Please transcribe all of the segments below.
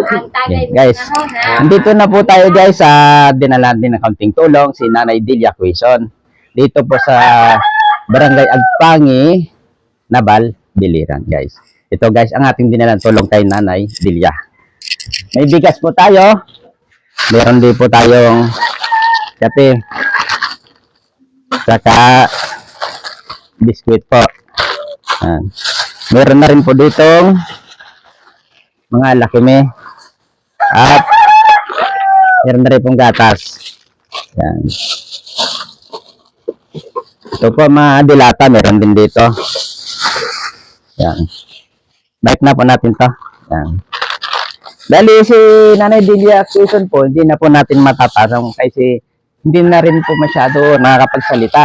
Ang tagay Okay, guys. panahon, ha? Nandito na po tayo guys sa dinalan din ng kaunting tulong si Nanay Delia Quezon. Dito po sa Barangay Agpangi, Nabal, Biliran guys. Ito guys ang ating dinalan tulong kay Nanay Delia. May bigas po tayo. Meron din po tayong kate. Saka biskuit po. Yan. Meron na rin po ditong mga lakime. At meron na rin pong gatas. Yan. Ito po mga dilata, meron din dito. Yan. Bike na po natin to. Yan. Dali si Nanay Delia Quezon po, hindi na po natin matatanong kasi hindi na rin po masyado nakakapagsalita.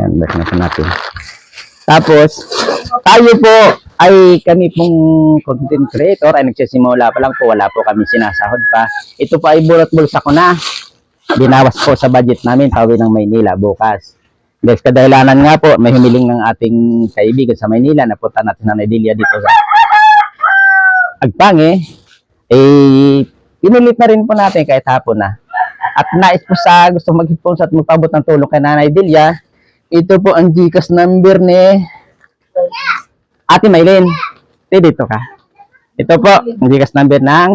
Yan, bike na po natin. Tapos, tayo po ay kami pong content creator ay nagsisimula pa lang po, wala po kami sinasahod pa. Ito pa ay bulot bulsa ko na. Binawas po sa budget namin, pauwi ng Maynila bukas. Guys, kadahilanan nga po, may humiling ng ating kaibigan sa Maynila, napunta natin na Nadilia dito sa Agpangi, eh, pinilit na rin po natin kahit hapon na. At nais po sa gusto mag-sponsor at magpabot ng tulong kay Nanay Delia, ito po ang Gcash number ni Ate Maylin. Ito dito ka. Ito po, ang number ng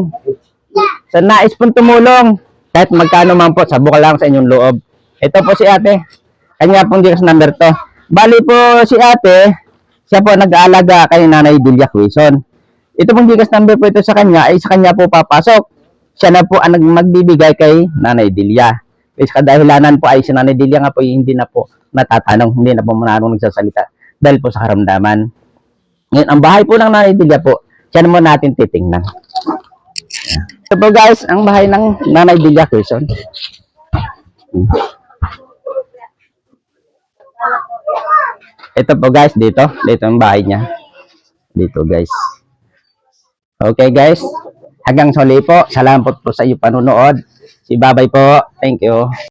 sa nais pong tumulong. Kahit magkano man po, sabok lang sa inyong loob. Ito po si ate. Kanya pong Gcash number to. Bali po si ate, siya po nag-aalaga kay Nanay Delia Quezon. Ito pong Gcash number po ito sa kanya, ay sa kanya po papasok. Siya na po ang magbibigay kay Nanay Delia. Is kadahilanan po ay si Nanay Delia nga po hindi na po natatanong, hindi na po mananong nagsasalita dahil po sa karamdaman. Ngayon, ang bahay po ng Nanay Delia po, siya naman natin titingnan. Ito po guys, ang bahay ng Nanay Delia Quezon. Ito po guys, dito. Dito ang bahay niya. Dito guys. Okay guys. Hanggang sa uli po. Salamat po sa iyo panunood. Si Babay po. Thank you.